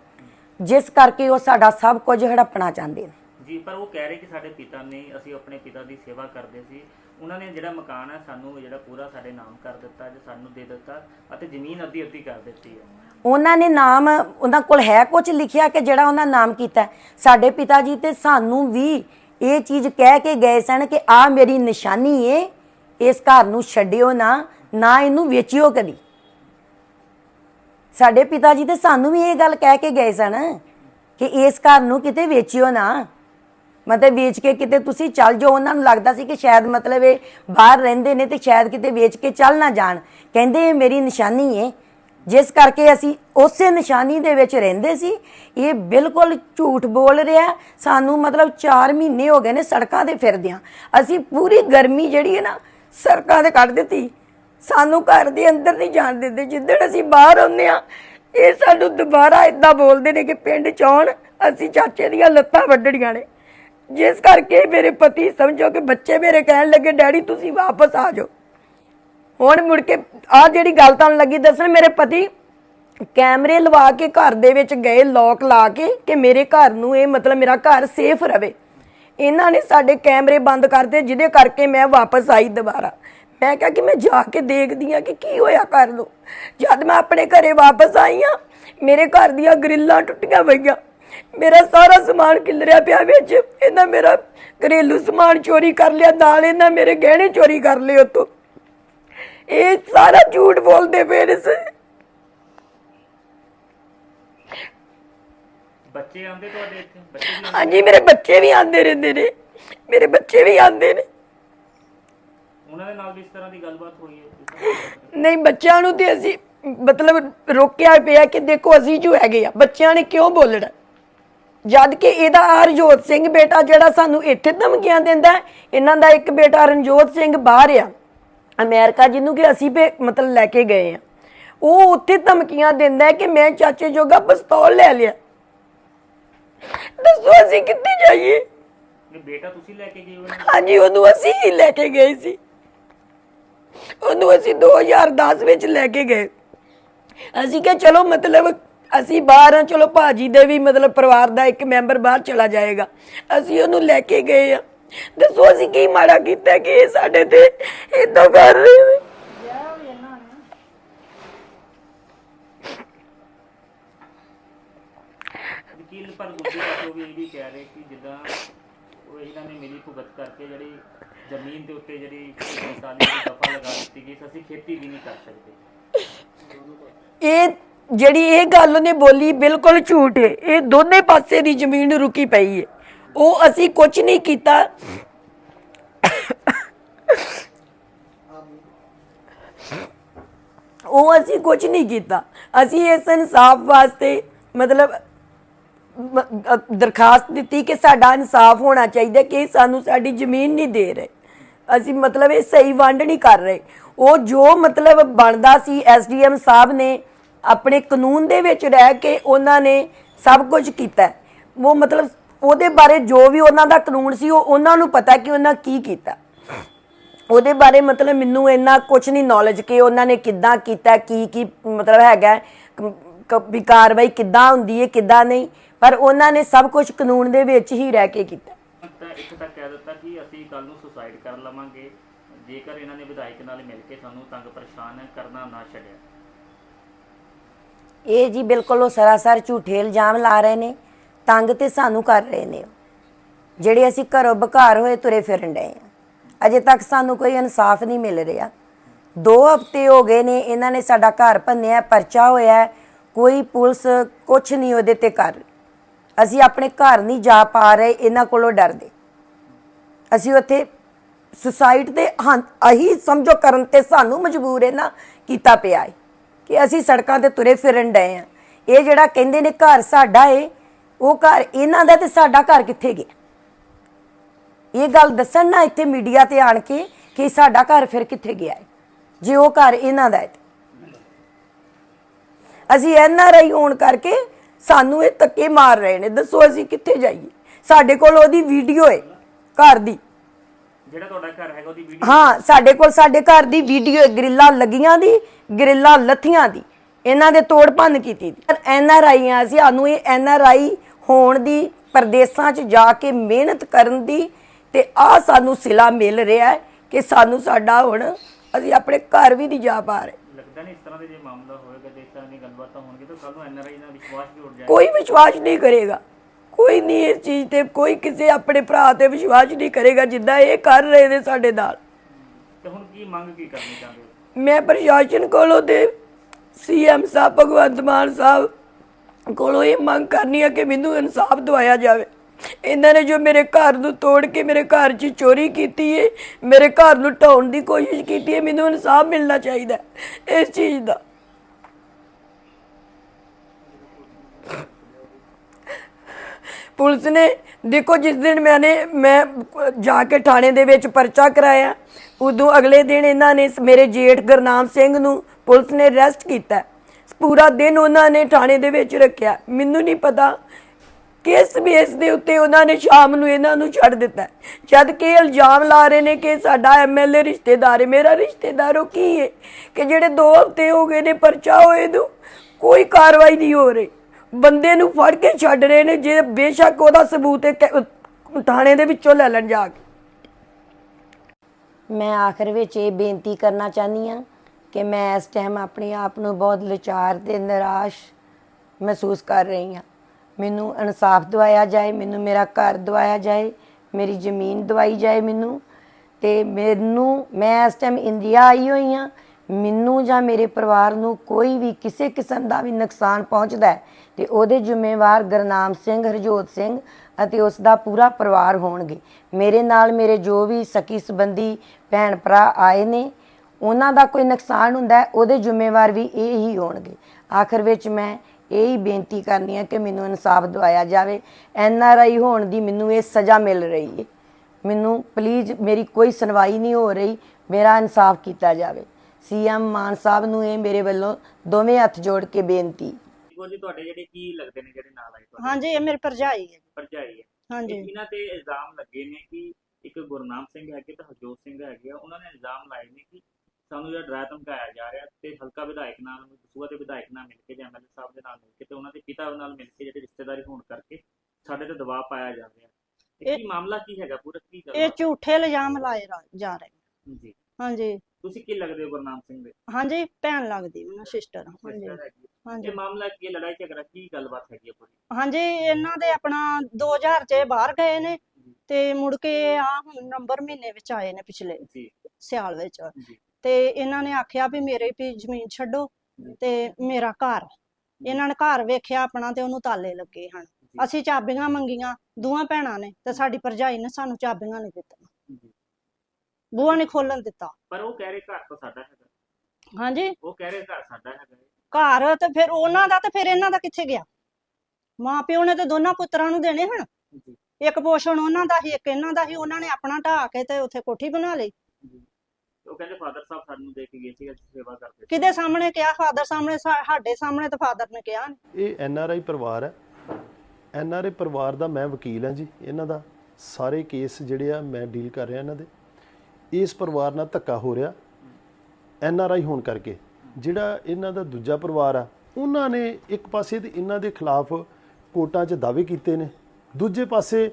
ਜਿਸ ਕਰਕੇ ਉਹ ਸਾਡਾ ਸਭ ਕੁਝ ਹੜੱਪਣਾ ਚਾਹੁੰਦੇ ਨੇ। ਜੀ, ਪਰ ਉਹ ਕਹਿ ਰਹੇ ਕਿ ਸਾਡੇ ਪਿਤਾ ਨੇ, ਅਸੀਂ ਆਪਣੇ ਪਿਤਾ ਦੀ ਸੇਵਾ ਕਰਦੇ ਸੀ। ਉਹਨਾਂ ਨੇ ਜਿਹੜਾ ਮਕਾਨ ਹੈ, ਸਾਨੂੰ ਜਿਹੜਾ ਪੂਰਾ ਸਾਡੇ ਨਾਮ ਕਰ ਦਿੱਤਾ ਜਾਂ ਸਾਨੂੰ ਦੇ ਦਿੱਤਾ ਅਤੇ ਜ਼ਮੀਨ ਅੱਧੀ ਅੱਧੀ ਕਰ ਦਿੱਤੀ ਹੈ। ਉਹਨਾਂ ਨੇ ਨਾਮ, ਉਹਨਾਂ ਕੋਲ ਹੈ ਕੁਝ ਲਿਖਿਆ ਕਿ ਜਿਹੜਾ ਉਹਨਾਂ ਨਾਮ ਕੀਤਾ ਸਾਡੇ ਪਿਤਾ ਜੀ ਤੇ ਸਾਨੂੰ ਵੀ ਇਹ ਚੀਜ਼ ਕਹਿ ਕੇ ਗਏ ਸਨ ਕਿ ਆ ਮੇਰੀ ਨਿਸ਼ਾਨੀ ਏ, ਇਸ ਘਰ ਨੂੰ ਛੱਡਿਓ ਨਾ ਨਾ ਇਹਨੂੰ ਵੇਚਿਓ ਕਦੀ। ਸਾਡੇ ਪਿਤਾ ਜੀ ਤੇ ਸਾਨੂੰ ਵੀ ਇਹ ਗੱਲ ਕਹਿ ਕੇ ਗਏ ਸਨ ਕਿ ਇਸ ਘਰ ਨੂੰ ਕਿਤੇ ਵੇਚਿਓ ਨਾ। ਮਤਲਬ ਵੇਚ ਕੇ ਕਿਤੇ ਤੁਸੀਂ ਚੱਲ ਜਾਓ, ਉਹਨਾਂ ਨੂੰ ਲੱਗਦਾ ਸੀ ਕਿ ਸ਼ਾਇਦ ਮਤਲਬ ਇਹ ਬਾਹਰ ਰਹਿੰਦੇ ਨੇ ਤੇ ਸ਼ਾਇਦ ਕਿਤੇ ਵੇਚ ਕੇ ਚੱਲ ਨਾ ਜਾਣ। ਕਹਿੰਦੇ ਇਹ ਮੇਰੀ ਨਿਸ਼ਾਨੀ ਹੈ ਜਿਸ ਕਰਕੇ ਅਸੀਂ ਉਸੇ ਨਿਸ਼ਾਨੀ ਦੇ ਵਿੱਚ ਰਹਿੰਦੇ ਸੀ। ਇਹ ਬਿਲਕੁਲ ਝੂਠ ਬੋਲ ਰਿਹਾ। ਸਾਨੂੰ ਮਤਲਬ 4 ਮਹੀਨੇ ਹੋ ਗਏ ਨੇ ਸੜਕਾਂ ਤੇ ਫਿਰਦਿਆਂ। ਅਸੀਂ ਪੂਰੀ ਗਰਮੀ ਜਿਹੜੀ ਹੈ ਨਾ, ਸੜਕਾਂ ਤੇ ਕੱਢ ਦਿੱਤੀ। ਸਾਨੂੰ ਘਰ ਦੇ ਅੰਦਰ ਨਹੀਂ ਜਾਣ ਦਿੰਦੇ। ਜਿੱਦਣ ਅਸੀਂ ਬਾਹਰ ਆਉਂਦੇ ਆ ਇਹ ਸਾਨੂੰ ਦੁਬਾਰਾ ਇਦਾਂ ਬੋਲਦੇ ਨੇ ਕਿ ਪਿੰਡ ਚ ਆਉਣ, ਅਸੀਂ ਚਾਚੇ ਦੀਆਂ ਲੱਤਾਂ ਵੱਢਣੀਆਂ ਨੇ। ਜਿਸ ਕਰਕੇ ਮੇਰੇ ਪਤੀ ਸਮਝੋ ਕਿ ਬੱਚੇ ਮੇਰੇ ਕਹਿਣ ਲੱਗੇ, ਡੈਡੀ, ਤੁਸੀਂ ਵਾਪਸ ਆ ਜਾਓ। ਹੁਣ ਮੁੜ ਕੇ ਆ ਜਿਹੜੀ ਗੱਲ ਤੁਹਾਨੂੰ ਲੱਗੀ, ਦੱਸਣ ਮੇਰੇ ਪਤੀ ਕੈਮਰੇ ਲਵਾ ਕੇ ਘਰ ਦੇ ਵਿੱਚ ਗਏ ਲੋਕ ਲਾ ਕੇ ਕਿ ਮੇਰੇ ਘਰ ਨੂੰ ਇਹ ਮਤਲਬ ਮੇਰਾ ਘਰ ਸੇਫ ਰਵੇ। ਇਹਨਾਂ ਨੇ ਸਾਡੇ ਕੈਮਰੇ ਬੰਦ ਕਰਤੇ ਜਿਹਦੇ ਕਰਕੇ ਮੈਂ ਵਾਪਸ ਆਈ ਦੁਬਾਰਾ। ਮੈਂ ਕਿਹਾ ਕਿ ਮੈਂ ਜਾ ਕੇ ਦੇਖਦੀ ਆ ਕਿ ਕੀ ਹੋਇਆ ਕਰ ਨੂੰ। ਜਦ ਮੈਂ ਆਪਣੇ ਘਰੇ ਵਾਪਸ ਆਈ ਆ ਮੇਰੇ ਘਰ ਦੀਆਂ ਗਰਿੱਲਾਂ ਟੁੱਟੀਆਂ ਪਈਆਂ। ਮੇਰਾ ਸਾਰਾ ਸਮਾਨ ਖਿਲਰਿਆ ਪਿਆ ਵਿੱਚ। ਇਹਨਾਂ ਮੇਰਾ ਘਰੇਲੂ ਸਮਾਨ ਚੋਰੀ ਕਰ ਲਿਆ ਨਾਲ ਇਹਨਾਂ ਮੇਰੇ ਗਹਿਣੇ ਚੋਰੀ ਕਰ ਲਏ ਉਤੋਂ ਇਹ ਸਾਰਾ ਝੂਠ ਬੋਲਦੇ ਪਏ ਨੇ ਸਰ ਬੱਚੇ ਆਉਂਦੇ ਤੁਹਾਡੇ ਇੱਥੇ? ਬੱਚੇ ਵੀ ਆਉਂਦੇ? ਹਾਂਜੀ ਮੇਰੇ ਬੱਚੇ ਵੀ ਆਂਦੇ ਰਹਿੰਦੇ ਨੇ। ਮੇਰੇ ਬੱਚੇ ਵੀ ਆਂਦੇ ਨੇ। ਉਹਨਾਂ ਦੇ ਨਾਲ ਵੀ ਇਸ ਤਰ੍ਹਾਂ ਦੀ ਗੱਲਬਾਤ ਹੋਈ ਹੈ? ਨਹੀਂ ਬੱਚਿਆਂ ਨੂੰ ਤੇ ਅਸੀਂ ਮਤਲਬ ਰੋਕਿਆ ਪਿਆ ਕਿ ਦੇਖੋ ਅਸੀਂ ਜੋ ਹੈਗੇ ਆ ਬੱਚਿਆਂ ਨੇ ਕਿਉਂ ਬੋਲਣਾ? ਜਦ ਕਿ ਇਹਦਾ ਹਰਜੋਤ ਸਿੰਘ ਬੇਟਾ ਜਿਹੜਾ ਸਾਨੂੰ ਇੱਥੇ ਧਮਕੀਆਂ ਦਿੰਦਾ ਇਹਨਾਂ ਦਾ ਇੱਕ ਬੇਟਾ ਰਣਜੋਤ ਸਿੰਘ ਬਾਹਰ ਆ। ਅਮਰੀਕਾ ਜਿਹਨੂੰ ਕਿ ਅਸੀਂ ਵੀ ਮਤਲਬ ਲੈ ਕੇ ਗਏ ਆ। ਉਹ ਉੱਥੇ ਧਮਕੀਆਂ ਦਿੰਦਾ ਕਿ ਮੈਂ ਚਾਚੇ ਜੋਗਾ ਪਿਸਤੌਲ ਲੈ ਲਿਆ। ਦੱਸੋ ਅਸੀਂ ਕਿੱਥੇ ਜਾਈਏ? ਬੇਟਾ ਤੁਸੀਂ ਲੈ ਕੇ ਗਏ ਹੋ ਹਾਂਜੀ ਉਹਨੂੰ ਅਸੀਂ ਹੀ ਲੈ ਕੇ ਗਏ ਸੀ। ਉਹਨੂੰ ਅਸੀਂ 2010 ਵਿੱਚ ਲੈ ਕੇ ਗਏ। ਅਸੀਂ ਕਿਹਾ ਚਲੋ ਮਤਲਬ ਅਸੀਂ ਬਾਹਰ ਆ ਚਲੋ ਭਾਜੀ ਦੇ ਵੀ ਮਤਲਬ ਪਰਿਵਾਰ ਦਾ ਇੱਕ ਮੈਂਬਰ ਬਾਹਰ ਚਲਾ ਜਾਏਗਾ। ਅਸੀਂ ਉਹਨੂੰ ਲੈ ਕੇ ਗਏ ਆ ਦੱਸੋ ਅਸੀਂ ਕੀ ਮਾੜਾ ਕੀਤਾ ਕਿ ਇਹ ਸਾਡੇ ਤੇ ਇਦਾਂ ਕਰ ਰਹੇ ਨੇ? ਵਕੀਲ ਪਰ ਦੂਜੇ ਪਾਸੇ ਉਹ ਵੀ ਇਹ ਵੀ ਕਹਿ ਰਹੇ ਕਿ ਜਿੱਦਾਂ ਉਹ ਇਹਨਾਂ ਨੇ ਮਿਲੀ ਭੁਗਤ ਕਰਕੇ ਜਿਹੜੀ ਜ਼ਮੀਨ ਦੇ ਉੱਤੇ ਜਿਹੜੀ ਕਿਸਾਨੀ ਦੀ ਦਫਾ ਲਗਾ ਦਿੱਤੀ ਗਈ ਸੀ, ਅਸੀਂ ਖੇਤੀ ਵੀ ਨਹੀਂ ਕਰ ਸਕਦੇ। ਇਹ ਜਿਹੜੀ ਇਹ ਗੱਲ ਉਹਨੇ ਬੋਲੀ ਬਿਲਕੁਲ ਝੂਠ ਹੈ। ਇਹ ਦੋਨੇ ਪਾਸੇ ਦੀ ਜ਼ਮੀਨ ਰੁਕੀ ਪਈ ਹੈ। ਉਹ ਅਸੀਂ ਕੁਝ ਨਹੀਂ ਕੀਤਾ। ਉਹ ਅਸੀਂ ਕੁਝ ਨਹੀਂ ਕੀਤਾ। ਅਸੀਂ ਇਸ ਇਨਸਾਫ ਵਾਸਤੇ ਮਤਲਬ ਦਰਖਾਸਤ ਦਿੱਤੀ ਕਿ ਸਾਡਾ ਇਨਸਾਫ ਹੋਣਾ ਚਾਹੀਦਾ ਕਿ ਸਾਨੂੰ ਸਾਡੀ ਜ਼ਮੀਨ ਨਹੀਂ ਦੇ ਰਹੇ। ਅਸੀਂ ਮਤਲਬ ਇਹ ਸਹੀ ਵੰਡ ਨਹੀਂ ਕਰ ਰਹੇ। ਉਹ ਜੋ ਮਤਲਬ ਬਣਦਾ ਸੀ ਐਸਡੀਐਮ ਸਾਹਿਬ ਨੇ ਆਪਣੇ ਕਾਨੂੰਨ ਦੇ ਵਿੱਚ ਰਹਿ ਕੇ ਉਹਨਾਂ ਨੇ ਸਭ ਕੁਝ ਕੀਤਾ। ਉਹ ਮਤਲਬ ਉਹਦੇ ਬਾਰੇ ਜੋ ਵੀ ਉਹਨਾਂ ਦਾ ਕਾਨੂੰਨ ਸੀ, ਉਹ ਉਹਨਾਂ ਨੂੰ ਪਤਾ ਕਿ ਉਹਨਾਂ ਕੀ ਕੀਤਾ। ਉਹਦੇ ਬਾਰੇ ਮਤਲਬ ਮੈਨੂੰ ਇੰਨਾ ਕੁਝ ਨਹੀਂ ਨੌਲੇਜ ਕਿ ਉਹਨਾਂ ਨੇ ਕਿੱਦਾਂ ਕੀਤਾ, ਕੀ ਕੀ ਮਤਲਬ ਹੈਗਾ ਵੀ ਕਾਰਵਾਈ ਕਿੱਦਾਂ ਹੁੰਦੀ ਹੈ, ਕਿੱਦਾਂ ਨਹੀਂ। ਪਰ ਉਹਨਾਂ ਨੇ ਸਭ ਕੁਝ ਕਾਨੂੰਨ ਦੇ ਵਿੱਚ ਹੀ ਰਹਿ ਕੇ ਕੀਤਾ। ਇੱਥੇ ਤੱਕ ਕਹਿ ਦਿੱਤਾ ਕਿ ਅਸੀਂ ਕੱਲ ਨੂੰ ਸੁਸਾਈਡ ਕਰ ਲਵਾਂਗੇ। ਜੇਕਰ ਇਹਨਾਂ ਨੇ ਵਿਧਾਇਕ ਨਾਲ ਮਿਲ ਕੇ ਸਾਨੂੰ ਤੰਗ ਪਰੇਸ਼ਾਨ ਕਰਨਾ ਨਾ ਛੱਡਿਆ। ਇਹ ਜੀ ਬਿਲਕੁਲ ਉਹ ਸਰਾਸਰ ਝੂਠੇ ਇਲਜ਼ਾਮ ਲਾ ਰਹੇ ਨੇ, ਤੰਗ ਤੇ ਸਾਨੂੰ ਕਰ ਰਹੇ ਨੇ ਉਹ। ਜਿਹੜੇ ਅਸੀਂ ਘਰੋਂ ਬਕਾਰ ਹੋਏ ਤੁਰੇ ਫਿਰਨ ਡਏ ਆ। ਅਜੇ ਤੱਕ ਸਾਨੂੰ ਕੋਈ ਇਨਸਾਫ ਨਹੀਂ ਮਿਲ ਰਿਹਾ। ਦੋ ਹਫ਼ਤੇ ਹੋ ਗਏ ਨੇ, ਇਹਨਾਂ ਨੇ ਸਾਡਾ ਘਰ ਭੰਨਿਆ, ਪਰਚਾ ਹੋਇਆ, ਕੋਈ ਪੁਲਿਸ ਕੁਝ ਨਹੀਂ ਉਹਦੇ ਤੇ ਕਰ ਅਸੀਂ ਆਪਣੇ ਘਰ ਨਹੀਂ ਜਾ ਪਾ ਰਹੇ, ਇਹਨਾਂ ਕੋਲੋਂ ਡਰਦੇ। ਅਸੀਂ ਉੱਥੇ ਸੁਸਾਈਡ ਦੇ ਅਹੀ ਸਮਝੋ ਕਰਨ ਤੇ ਸਾਨੂੰ ਮਜਬੂਰ ਹੈ ਨਾ ਕੀਤਾ ਪਿਆ ਹੈ ਕਿ ਅਸੀਂ ਸੜਕਾਂ ਤੇ ਤੁਰੇ ਫਿਰਨ ਡਏ ਆ। ਇਹ ਜਿਹੜਾ ਕਹਿੰਦੇ ਨੇ ਘਰ ਸਾਡਾ ਏ, ਉਹ ਘਰ ਇਹਨਾਂ ਦਾ ਤੇ ਸਾਡਾ ਘਰ ਕਿੱਥੇ ਗਿਆ? ਇਹ ਗੱਲ ਦੱਸਣ ਨਾ ਇੱਥੇ ਮੀਡੀਆ ਤੇ ਆਣ ਕੇ ਕਿ ਸਾਡਾ ਘਰ ਫਿਰ ਕਿੱਥੇ ਗਿਆ ਹੈ ਜੇ ਉਹ ਘਰ ਇਹਨਾਂ ਦਾ ਹੈ ਅਸੀਂ ਐਨ ਆਰ ਆਈ ਹੋਣ ਕਰਕੇ ਸਾਨੂੰ ਇਹ ਧੱਕੇ ਮਾਰ ਰਹੇ ਨੇ। ਦੱਸੋ ਅਸੀਂ ਕਿੱਥੇ ਜਾਈਏ? ਸਾਡੇ ਕੋਲ ਉਹਦੀ ਵੀਡੀਓ ਏ, ਘਰ ਦੀ। ਜਿਹੜਾ ਤੁਹਾਡਾ ਘਰ ਹੈਗਾ ਉਹਦੀ ਵੀਡੀਓ ਹਾਂ ਸਾਡੇ ਕੋਲ ਸਾਡੇ ਘਰ ਦੀ ਵੀਡੀਓ ਗਰਿੱਲਾਂ ਲੱਗੀਆਂ ਦੀ ਗਰਿੱਲਾਂ ਲੱਥੀਆਂ ਦੀ। ਇਹਨਾਂ ਦੇ ਤੋੜ ਭੰਨ ਕੀਤੀ ਦੀ। ਐਨ ਆਰ ਆਈ ਆ ਅਸੀਂ ਸਾਨੂੰ ਇਹ ਐਨ ਆਰ ਆਈ ਹੋਣ ਦੀ ਪਰਦੇਸਾਂ 'ਚ ਜਾ ਕੇ ਮਿਹਨਤ ਕਰਨ ਦੀ ਤੇ ਆ ਸਾਨੂੰ ਸਿਲਾ ਮਿਲ ਰਿਹਾ ਹੈ ਕਿ ਸਾਨੂੰ ਸਾਡਾ ਹੁਣ ਅਸੀਂ ਆਪਣੇ ਘਰ ਵੀ ਨਹੀਂ ਜਾ ਪਾ ਰਹੇ। ਲੱਗਦਾ ਨਹੀਂ ਇਸ ਤਰ੍ਹਾਂ ਦੇ ਜੇ ਮਾਮਲਾ ਹੋਏਗਾ ਤੇ ਇਸ ਤਰ੍ਹਾਂ ਦੀ ਗੱਲਬਾਤਾਂ ਹੋਣਗੇ ਤਾਂ ਕੱਲ ਨੂੰ ਐਨਆਰਆਈ ਦਾ ਵਿਸ਼ਵਾਸ ਵੀ ਉੱਡ ਜਾਏਗਾ। ਕੋਈ ਵਿਸ਼ਵਾਸ ਨਹੀਂ ਕਰੇਗਾ। ਕੋਈ ਨਹੀਂ ਇਸ ਚੀਜ਼ ਤੇ ਕੋਈ ਕਿਸੇ ਆਪਣੇ ਭਰਾ ਤੇ ਵਿਸ਼ਵਾਸ ਨਹੀਂ ਕਰੇਗਾ ਜਿੱਦਾਂ ਇਹ ਕਰ ਰਹੇ ਨੇ ਸਾਡੇ ਨਾਲ। ਤੇ ਹੁਣ ਕੀ ਮੰਗ ਕੀ ਕਰਨੀ ਚਾਹੁੰਦੇ ਹੋ? ਮੈਂ ਪ੍ਰਸ਼ਾਸਨ ਕੋਲੋਂ ਤੇ ਸੀਐਮ ਸਾਹਿਬ ਭਗਵੰਤ ਮਾਨ ਸਾਹਿਬ ਕੋਲੋਂ ਇਹ ਮੰਗ ਕਰਨੀ ਹੈ ਕਿ ਮੈਨੂੰ ਇਨਸਾਫ ਦਿਵਾਇਆ ਜਾਵੇ। ਇਹਨਾਂ ਨੇ ਜੋ ਮੇਰੇ ਘਰ ਨੂੰ ਤੋੜ ਕੇ ਮੇਰੇ ਘਰ 'ਚ ਚੋਰੀ ਕੀਤੀ ਹੈ ਮੇਰੇ ਘਰ ਨੂੰ ਢਾਉਣ ਦੀ ਕੋਸ਼ਿਸ਼ ਕੀਤੀ ਹੈ ਮੈਨੂੰ ਇਨਸਾਫ ਮਿਲਣਾ ਚਾਹੀਦਾ ਹੈ ਇਸ ਚੀਜ਼ ਦਾ। ਪੁਲਿਸ ਨੇ, ਦੇਖੋ ਜਿਸ ਦਿਨ ਮੈਨੇ, ਮੈਂ ਜਾ ਕੇ ਥਾਣੇ ਦੇ ਵਿੱਚ ਪਰਚਾ ਕਰਾਇਆ, ਉਦੋਂ ਅਗਲੇ ਦਿਨ ਇਹਨਾਂ ਨੇ ਮੇਰੇ ਜੇਠ ਗੁਰਨਾਮ ਸਿੰਘ ਨੂੰ ਪੁਲਿਸ ਨੇ ਅਰੈਸਟ ਕੀਤਾ। ਪੂਰਾ ਦਿਨ ਉਹਨਾਂ ਨੇ ਥਾਣੇ ਦੇ ਵਿੱਚ ਰੱਖਿਆ। ਮੈਨੂੰ ਨਹੀਂ ਪਤਾ ਕਿਸ ਬੇਸ ਦੇ ਉੱਤੇ ਉਹਨਾਂ ਨੇ ਸ਼ਾਮ ਨੂੰ ਇਹਨਾਂ ਨੂੰ ਛੱਡ ਦਿੱਤਾ। ਜਦ ਕਿ ਇਲਜ਼ਾਮ ਲਾ ਰਹੇ ਨੇ ਕਿ ਸਾਡਾ ਐਮਐਲਏ ਰਿਸ਼ਤੇਦਾਰ ਹੈ। ਮੇਰਾ ਰਿਸ਼ਤੇਦਾਰ ਉਹ ਕੀ ਹੈ? ਕਿ ਜਿਹੜੇ ਦੋ ਹਫ਼ਤੇ ਹੋ ਗਏ ਨੇ, ਪਰਚਾ ਹੋਏ ਨੂੰ ਕੋਈ ਕਾਰਵਾਈ ਨਹੀਂ ਹੋ ਰਹੀ। ਬੰਦੇ ਨੂੰ ਫੜ ਕੇ ਛੱਡ ਰਹੇ ਨੇ, ਜੇ ਬੇਸ਼ੱਕ ਉਹਦਾ ਸਬੂਤ ਥਾਣੇ ਦੇ ਵਿੱਚੋਂ ਲੈ ਲੈਣ ਜਾ ਕੇ। ਮੈਂ ਆਖਰ ਵਿੱਚ ਇਹ ਬੇਨਤੀ ਕਰਨਾ ਚਾਹਨੀ ਆ ਕਿ ਮੈਂ ਇਸ ਟਾਈਮ ਆਪਣੇ ਆਪ ਨੂੰ ਬਹੁਤ ਲਾਚਾਰ ਤੇ ਨਿਰਾਸ਼ ਮਹਿਸੂਸ ਕਰ ਰਹੀ ਹਾਂ। ਮੈਨੂੰ ਇਨਸਾਫ ਦਵਾਇਆ ਜਾਏ, ਮੈਨੂੰ ਮੇਰਾ ਘਰ ਦਵਾਇਆ ਜਾਏ, ਮੇਰੀ ਜ਼ਮੀਨ ਦਵਾਈ ਜਾਏ ਮੈਨੂੰ ਤੇ ਮੈਨੂੰ, ਮੈਂ ਇਸ ਟਾਈਮ ਇੰਡੀਆ ਆਈ ਹੋਈ ਹਾਂ ਮੈਨੂੰ ਜਾਂ ਮੇਰੇ ਪਰਿਵਾਰ ਨੂੰ ਕੋਈ ਵੀ ਕਿਸੇ ਕਿਸਮ ਦਾ ਵੀ ਨੁਕਸਾਨ ਪਹੁੰਚਦਾ ਹੈ, ਤੇ ਉਹਦੇ ਜ਼ਿੰਮੇਵਾਰ ਗੁਰਨਾਮ ਸਿੰਘ, ਹਰਜੋਤ ਸਿੰਘ ਅਤੇ ਉਸ ਦਾ ਪੂਰਾ ਪਰਿਵਾਰ ਹੋਣਗੇ। ਮੇਰੇ ਨਾਲ ਮੇਰੇ ਜੋ ਵੀ ਸਕੀ ਸੰਬੰਧੀ ਭੈਣ ਭਰਾ ਆਏ ਨੇ, ਉਹਨਾਂ ਦਾ ਕੋਈ ਨੁਕਸਾਨ ਹੁੰਦਾ ਹੈ, ਉਹਦੇ ਜ਼ਿੰਮੇਵਾਰ ਵੀ ਇਹ ਹੀ ਹੋਣਗੇ। ਆਖਰ ਵਿੱਚ ਮੈਂ ਇਹ ਹੀ ਬੇਨਤੀ ਕਰਨੀ ਹੈ ਕਿ ਮੈਨੂੰ ਇਨਸਾਫ ਦਿਵਾਇਆ ਜਾਵੇ। ਐਨ ਆਰ ਆਈ ਹੋਣ ਦੀ ਮੈਨੂੰ ਇਹ ਸਜ਼ਾ ਮਿਲ ਰਹੀ ਹੈ। ਮੈਨੂੰ ਪਲੀਜ਼ ਮੇਰੀ ਕੋਈ ਸੁਣਵਾਈ ਨਹੀਂ ਹੋ ਰਹੀ। ਮੇਰਾ ਇਨਸਾਫ ਕੀਤਾ ਜਾਵੇ। ਸੀਐਮ ਮਾਨ ਸਾਹਿਬ ਨੂੰ ਇਹ ਮੇਰੇ ਵੱਲੋਂ ਦੋਵੇਂ ਹੱਥ ਜੋੜ ਕੇ ਬੇਨਤੀ। ਦੇਖੋ ਜੀ ਤੁਹਾਡੇ ਜਿਹੜੇ ਕੀ ਲੱਗਦੇ ਨੇ ਜਿਹੜੇ ਨਾਲ ਆਏ ਤੁਹਾਡੇ? ਹਾਂਜੀ ਇਹ ਮੇਰੀ ਭਰਜਾਈ ਹੈ ਭਰਜਾਈ ਹੈ। ਹਾਂਜੀ। ਤੇ ਇਹਨਾਂ ਤੇ ਇਲਜ਼ਾਮ ਲੱਗੇ ਨੇ ਕਿ ਇੱਕ ਗੁਰਨਾਮ ਸਿੰਘ ਹੈਗੇ ਤੇ ਹਰਜੋਤ ਸਿੰਘ ਹੈਗੇ ਆ। ਉਹਨਾਂ ਨੇ ਇਲਜ਼ਾਮ ਲਾਏ ਨੇ ਕਿ ਸਾਨੂੰ ਜਿਹੜਾ ਡਰਾ ਧਮਕਾਇਆ ਜਾ ਰਿਹਾ ਤੇ ਹਲਕਾ ਵਿਧਾਇਕ ਨਾਲ ਦਸੂਆ ਦੇ ਵਿਧਾਇਕ ਨਾਲ ਮਿਲ ਕੇ ਜਾਂ ਐਮਐਲਏ ਸਾਹਿਬ ਦੇ ਨਾਲ ਮਿਲ ਕੇ ਤੇ ਉਹਨਾਂ ਦੇ ਪਿਤਾ ਨਾਲ ਮਿਲ ਕੇ ਜਿਹੜੇ ਰਿਸ਼ਤੇਦਾਰੀ ਹੋਣ ਕਰਕੇ ਸਾਡੇ ਤੇ ਦਬਾਅ ਪਾਇਆ ਜਾ ਰਿਹਾ। ਤੇ ਇਹ- ਕੀ ਮਾਮਲਾ ਕੀ ਹੈਗਾ? ਪੂਰਾ ਕੀ ਇਹ ਗੱਲ ਝੂਠੇ ਇਲਜ਼ਾਮ ਲਾਏ ਜਾ ਰਹੇ ਜੀ। ਹਾਂਜੀ। ਤੁਸੀਂ ਕੀ ਲੱਗਦੇ ਹੋ ਗੁਰਨਾਮ ਸਿੰਘ ਦੇ? ਹਾਂਜੀ ਭੈਣ ਲੱਗਦੀ ਮੈਨੂੰ ਸਿਸਟਰ ਹਾਂਜੀ sister ਹੈਗੀ ਹੈ। ਹਾਂਜੀ। ਇਹ ਮਾਮਲਾ ਕੀ ਹੈ? ਲੜਾਈ ਝਗੜਾ ਕੀ ਗੱਲਬਾਤ ਹੈਗੀ ਹੈ ਪੂਰੀ ਹਾਂਜੀ ਇਹਨਾਂ ਦੇ ਆਪਣਾ 2000 ਚ ਇਹ ਬਾਹਰ ਗਏ ਨੇ ਤੇ ਮੁੜ ਕੇ ਆ ਹੁਣ ਨੰਬਰ ਮਹੀਨੇ ਵਿੱਚ ਆਏ ਨੇ ਪਿਛਲੇ ਜੀ। ਸਿਆਲ ਵਿੱਚ। ਜੀ। ਤੇ ਇਹਨਾਂ ਨੇ ਆਖਿਆ ਵੀ ਮੇਰੇ ਵੀ ਜ਼ਮੀਨ ਛੱਡੋ ਜੀ। ਤੇ ਮੇਰਾ ਘਰ। ਇਹਨਾਂ ਨੇ ਘਰ ਵੇਖਿਆ ਆਪਣਾ ਤੇ ਉਹਨੂੰ ਤਾਲੇ ਲੱਗੇ ਹਨ। ਅਸੀਂ ਚਾਬੀਆਂ ਮੰਗੀਆਂ ਦੋਵਾਂ ਭੈਣਾਂ ਨੇ ਤੇ ਸਾਡੀ ਭਰਜਾਈ ਨੇ ਸਾਨੂੰ ਚਾਬੀਆਂ ਨਹੀਂ ਦਿੱਤੀਆਂ। ਬੂਹਾ ਨਹੀਂ ਖੋਲਣ ਦਿੱਤਾ। ਪਰ ਉਹ ਕਹਿ ਰਹੇ ਘਰ ਤਾਂ ਸਾਡਾ ਹੈਗਾ। ਹਾਂਜੀ। ਉਹ ਕਹਿ ਰਹੇ ਘਰ ਸਾਡਾ ਹੈਗਾ। ਹੈ। ਘਰ ਤੇ ਫਿਰ ਉਹਨਾਂ ਦਾ ਤੇ ਫਿਰ ਇਹਨਾਂ ਦਾ ਕਿੱਥੇ ਗਿਆ? ਮਾਂ ਪਿਓ ਨੇ ਤੇ ਦੋਨਾਂ ਪੁੱਤਰਾਂ ਨੂੰ ਦੇਣੇ ਹਨ ਜੀ। ਇੱਕ ਪੋਸ਼ਣ ਉਹਨਾਂ ਦਾ ਸੀ ਇੱਕ ਇਹਨਾਂ ਦਾ ਸੀ ਉਹਨਾਂ ਨੇ ਆਪਣਾ ਢਾਹ ਕੇ ਤੇ ਉੱਥੇ ਕੋਠੀ ਬਣਾ ਲਈ। ਜੀ। ਉਹ ਕਹਿੰਦੇ ਫਾਦਰ ਸਾਹਿਬ ਸਾਨੂੰ ਦੇ ਕੇ ਗਏ ਸੀ ਅਸੀਂ ਸੇਵਾ ਕਰਦੇ ਸੀ। ਕਿਹਦੇ ਸਾਹਮਣੇ ਕਿਹਾ? ਫਾਦਰ ਸਾਹਮਣੇ ਸਾ- ਸਾਡੇ ਸਾਹਮਣੇ ਤੇ ਫਾਦਰ ਨੇ ਕਿਹਾ ਨੀ। ਇਹ ਐਨ ਆਰ ਆਈ ਪਰਿਵਾਰ ਹੈ। ਐਨ ਆਰ ਆਈ ਪਰਿਵਾਰ ਦਾ ਮੈਂ ਵਕੀਲ ਹਾਂ ਜੀ। ਇਹਨਾਂ ਦਾ ਸਾਰੇ ਕੇਸ ਜਿਹੜੇ ਆ ਮੈਂ ਡੀਲ ਕਰ ਰਿਹਾ ਇਹਨਾਂ ਦੇ। ਇਸ ਪਰਿਵਾਰ ਨਾਲ ਧੱਕਾ ਹੋ ਰਿਹਾ ਐਨ ਆਰ ਆਈ ਹੋਣ ਕਰਕੇ। ਜਿਹੜਾ ਇਹਨਾਂ ਦਾ ਦੂਜਾ ਪਰਿਵਾਰ ਆ, ਉਹਨਾਂ ਨੇ ਇੱਕ ਪਾਸੇ ਤੇ ਇਹਨਾਂ ਦੇ ਖਿਲਾਫ ਕੋਰਟਾਂ 'ਚ ਦਾਅਵੇ ਕੀਤੇ ਨੇ। ਦੂਜੇ ਪਾਸੇ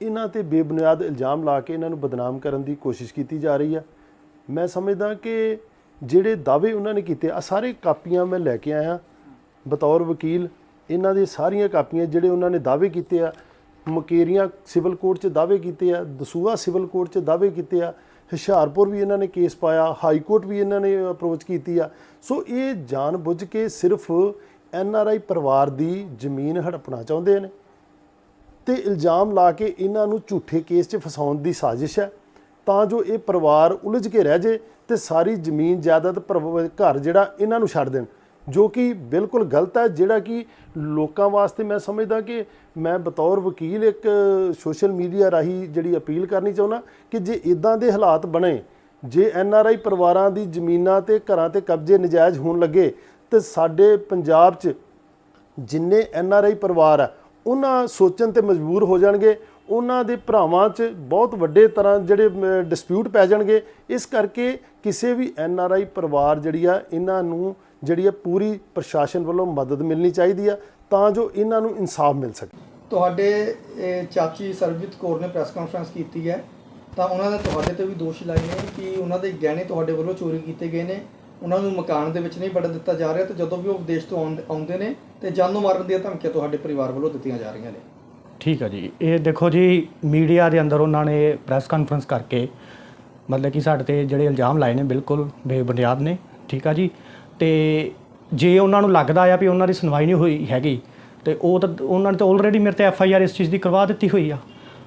ਇਹਨਾਂ ਤੇ ਬੇਬੁਨਿਆਦ ਇਲਜ਼ਾਮ ਲਾ ਕੇ ਇਹਨਾਂ ਨੂੰ ਬਦਨਾਮ ਕਰਨ ਦੀ ਕੋਸ਼ਿਸ਼ ਕੀਤੀ ਜਾ ਰਹੀ ਆ। ਮੈਂ ਸਮਝਦਾ ਕਿ ਜਿਹੜੇ ਦਾਅਵੇ ਉਹਨਾਂ ਨੇ ਕੀਤੇ ਆ ਸਾਰੇ ਕਾਪੀਆਂ ਮੈਂ ਲੈ ਕੇ ਆਇਆ। ਬਤੌਰ ਵਕੀਲ, ਇਹਨਾਂ ਦੇ ਸਾਰੀਆਂ ਕਾਪੀਆਂ ਜਿਹੜੇ ਉਹਨਾਂ ਨੇ ਦਾਅਵੇ ਕੀਤੇ ਆ, ਮਕੇਰੀਆਂ ਸਿਵਲ ਕੋਰਟ 'ਚ ਦਾਅਵੇ ਕੀਤੇ ਆ ਦਸੂਆ ਸਿਵਲ ਕੋਰਟ 'ਚ ਦਾਅਵੇ ਕੀਤੇ ਆ ਹੁਸ਼ਿਆਰਪੁਰ ਵੀ ਇਹਨਾਂ ਨੇ ਕੇਸ ਪਾਇਆ, ਹਾਈ ਕੋਰਟ ਵੀ ਇਹਨਾਂ ਨੇ ਅਪਰੋਚ ਕੀਤੀ ਆ। ਸੋ ਇਹ ਜਾਣ ਬੁੱਝ ਕੇ ਸਿਰਫ ਐਨ ਆਰ ਆਈ ਪਰਿਵਾਰ ਦੀ ਜ਼ਮੀਨ ਹੜਪਣਾ ਚਾਹੁੰਦੇ ਨੇ। ਤੇ ਇਲਜ਼ਾਮ ਲਾ ਕੇ ਇਹਨਾਂ ਨੂੰ ਝੂਠੇ ਕੇਸ 'ਚ ਫਸਾਉਣ ਦੀ ਸਾਜ਼ਿਸ਼ ਹੈ। ਤਾਂ ਜੋ ਇਹ ਪਰਿਵਾਰ ਉਲਝ ਕੇ ਰਹਿ ਜੇ ਤੇ ਸਾਰੀ ਜ਼ਮੀਨ, ਜਾਇਦਾਦ ਪਰਿਵ- ਘਰ ਜਿਹੜਾ ਇਹਨਾਂ ਨੂੰ ਛੱਡ ਦੇਣ। ਜੋ ਕਿ ਬਿਲਕੁਲ ਗਲਤ ਹੈ, ਜਿਹੜਾ ਕਿ ਲੋਕਾਂ ਵਾਸਤੇ ਮੈਂ ਸਮਝਦਾ ਕਿ ਮੈਂ ਬਤੌਰ ਵਕੀਲ ਇੱਕ ਸੋਸ਼ਲ ਮੀਡੀਆ ਰਾਹੀਂ ਜਿਹੜੀ ਅਪੀਲ ਕਰਨੀ ਚਾਹੁੰਦਾ ਕਿ ਜੇ ਇਦਾਂ ਦੇ ਹਾਲਾਤ ਬਣੇ, ਜੇ ਐਨ ਆਰ ਆਈ ਪਰਿਵਾਰਾਂ ਦੀ ਜ਼ਮੀਨਾਂ ਤੇ ਘਰਾਂ ਤੇ ਕਬਜ਼ੇ ਨਜਾਇਜ਼ ਹੋਣ ਲੱਗੇ, ਤੇ ਸਾਡੇ ਪੰਜਾਬ 'ਚ ਜਿੰਨੇ ਐਨ ਆਰ ਆਈ ਪਰਿਵਾਰ ਆ, ਉਹਨਾਂ ਸੋਚਣ ਤੇ ਮਜਬੂਰ ਹੋ ਜਾਣਗੇ, ਉਹਨਾਂ ਦੇ ਭਰਾਵਾਂ 'ਚ ਬਹੁਤ ਵੱਡੇ ਤਰ੍ਹਾਂ ਜਿਹੜੇ ਡਿਸਪਿਊਟ ਪੈ ਜਾਣਗੇ। ਇਸ ਕਰਕੇ ਕਿਸੇ ਵੀ ਐਨ ਆਰ ਆਈ ਪਰਿਵਾਰ ਜਿਹੜੀ ਆ, ਇਹਨਾਂ ਨੂੰ ਜਿਹੜੀ ਆ ਪੂਰੀ ਪ੍ਰਸ਼ਾਸਨ ਵੱਲੋਂ ਮਦਦ ਮਿਲਣੀ ਚਾਹੀਦੀ ਆ ਤਾਂ ਜੋ ਇਹਨਾਂ ਨੂੰ ਇਨਸਾਫ ਮਿਲ ਸਕੇ। ਤੁਹਾਡੇ ਚਾਚੀ ਸਰਬਜੀਤ ਕੌਰ ਨੇ ਪ੍ਰੈਸ ਕਾਨਫਰੰਸ ਕੀਤੀ ਹੈ। ਤਾਂ ਉਹਨਾਂ ਨੇ ਤੁਹਾਡੇ ਤੇ ਵੀ ਦੋਸ਼ ਲਾਏ ਨੇ ਕਿ ਉਹਨਾਂ ਦੇ ਗਹਿਣੇ ਤੁਹਾਡੇ ਵੱਲੋਂ ਚੋਰੀ ਕੀਤੇ ਗਏ ਨੇ। ਉਹਨਾਂ ਨੂੰ ਮਕਾਨ ਦੇ ਵਿੱਚ ਨਹੀਂ ਵੜਨ ਦਿੱਤਾ ਜਾ ਰਿਹਾ ਤੇ ਜਦੋਂ ਵੀ ਉਹ ਵਿਦੇਸ਼ ਤੋਂ ਆਉਂਦੇ- ਆਉਂਦੇ ਨੇ ਤੇ ਜਾਨੋਂ ਮਾਰਨ ਦੀਆਂ ਧਮਕੀਆਂ ਤੁਹਾਡੇ ਪਰਿਵਾਰ ਵੱਲੋਂ ਦਿੱਤੀਆਂ ਜਾ ਰਹੀਆਂ ਨੇ। ਠੀਕ ਹੈ ਜੀ। ਇਹ ਦੇਖੋ ਜੀ ਮੀਡੀਆ ਦੇ ਅੰਦਰ ਉਹਨਾਂ ਨੇ ਪ੍ਰੈਸ ਕਾਨਫਰੰਸ ਕਰਕੇ ਮਤਲਬ ਕਿ ਸਾਡੇ ਤੇ ਜਿਹੜੇ ਇਲਜ਼ਾਮ ਲਾਏ ਨੇ ਬਿਲਕੁਲ ਬੇਬੁਨਿਆਦ ਨੇ। ਠੀਕ ਆ ਜੀ। ਤੇ ਜੇ ਉਹਨਾਂ ਨੂੰ ਲੱਗਦਾ ਆ ਵੀ ਉਹਨਾਂ ਦੀ ਸੁਣਵਾਈ ਨਹੀਂ ਹੋਈ ਹੈਗੀ, ਤੇ ਉਹ ਤਾਂ ਉਹਨਾਂ ਨੇ ਤਾਂ ਆਲਰੇਡੀ ਮੇਰੇ ਤੇ ਐਫ ਆਈ ਆਰ ਇਸ ਚੀਜ਼ ਦੀ ਕਰਵਾ ਦਿੱਤੀ ਹੋਈ ਆ।